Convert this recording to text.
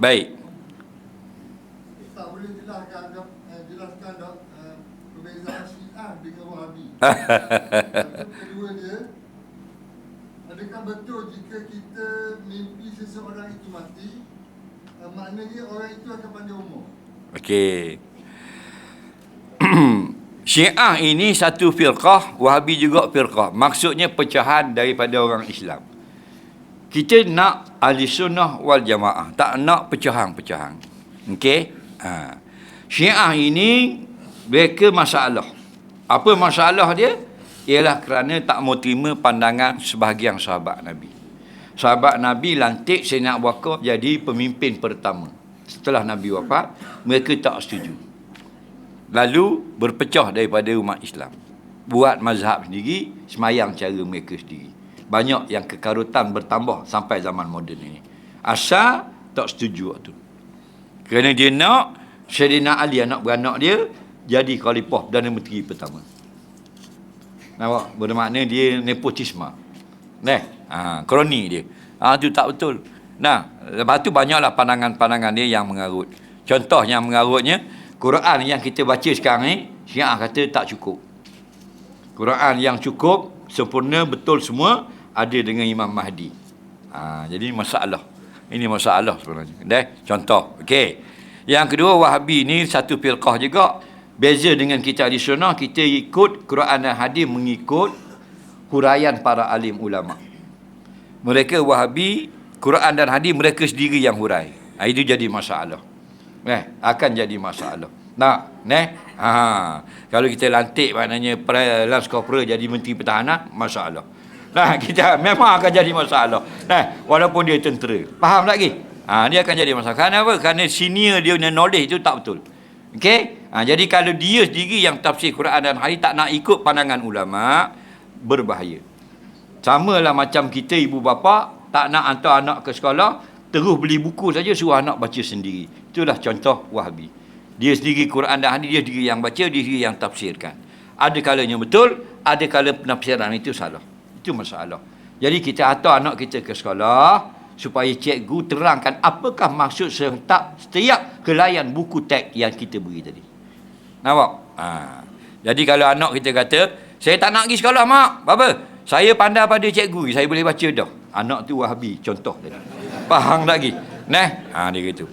Baik. Tak boleh jelaskan dok, eh, jelaskan eh, perbezaan Syiah dengan Wahabi. Kedua dia, adakah betul jika kita mimpi seseorang itu mati, eh, maknanya orang itu akan panjang umur? Okey. Syiah ini satu firqah, Wahabi juga firqah. Maksudnya pecahan daripada orang Islam. Kita nak ahli sunnah wal jamaah. Tak nak pecahan-pecahan. Okey? Ha. Syiah ini mereka masalah. Apa masalah dia? Ialah kerana tak mau terima pandangan sebahagian sahabat Nabi. Sahabat Nabi lantik Sayyidina Abu Bakar jadi pemimpin pertama. Setelah Nabi wafat, mereka tak setuju. Lalu berpecah daripada umat Islam. Buat mazhab sendiri, semayang cara mereka sendiri. Banyak yang kekarutan bertambah sampai zaman moden ini. Asal tak setuju waktu. Kerana dia nak Syedina Ali anak beranak dia jadi khalifah dan menteri pertama. Nampak? Bermakna dia nepotisme. Neh, ha, kroni dia. Ha, tu tak betul. Nah, lepas tu banyaklah pandangan-pandangan dia yang mengarut. Contoh yang mengarutnya, Quran yang kita baca sekarang ni, Syiah kata tak cukup. Quran yang cukup, sempurna, betul semua, ada dengan Imam Mahdi. Ha, jadi masalah. Ini masalah sebenarnya. Deh, contoh. Okey. Yang kedua, Wahabi ni satu firqah juga. Beza dengan kita di sunnah, kita ikut Quran dan hadis mengikut huraian para alim ulama. Mereka Wahabi, Quran dan hadis mereka sendiri yang hurai. Ha, itu jadi masalah. Eh, akan jadi masalah. Nak, neh? Ha, kalau kita lantik maknanya Lance Corporal jadi menteri pertahanan, masalah. Nah, kita memang akan jadi masalah. Nah, walaupun dia tentera. Faham lagi? Ha, dia akan jadi masalah. Kenapa? Kerana senior dia punya knowledge itu tak betul. Okey? Ha, jadi kalau dia sendiri yang tafsir Quran dan hadis tak nak ikut pandangan ulama, berbahaya. Sama lah macam kita ibu bapa tak nak hantar anak ke sekolah, terus beli buku saja suruh anak baca sendiri. Itulah contoh Wahabi. Dia sendiri Quran dan hadis dia sendiri yang baca, dia sendiri yang tafsirkan. Ada kalanya betul, ada kala penafsiran itu salah. Itu masalah. Jadi kita hantar anak kita ke sekolah, supaya cikgu terangkan apakah maksud setiap, setiap kelayan buku teks yang kita beri tadi. Nampak? Ha. Jadi kalau anak kita kata, saya tak nak pergi sekolah mak. Apa? Saya pandai pada cikgu, saya boleh baca dah. Anak tu wahabi, contoh tadi. Faham lagi? Nah, ha, dia gitu.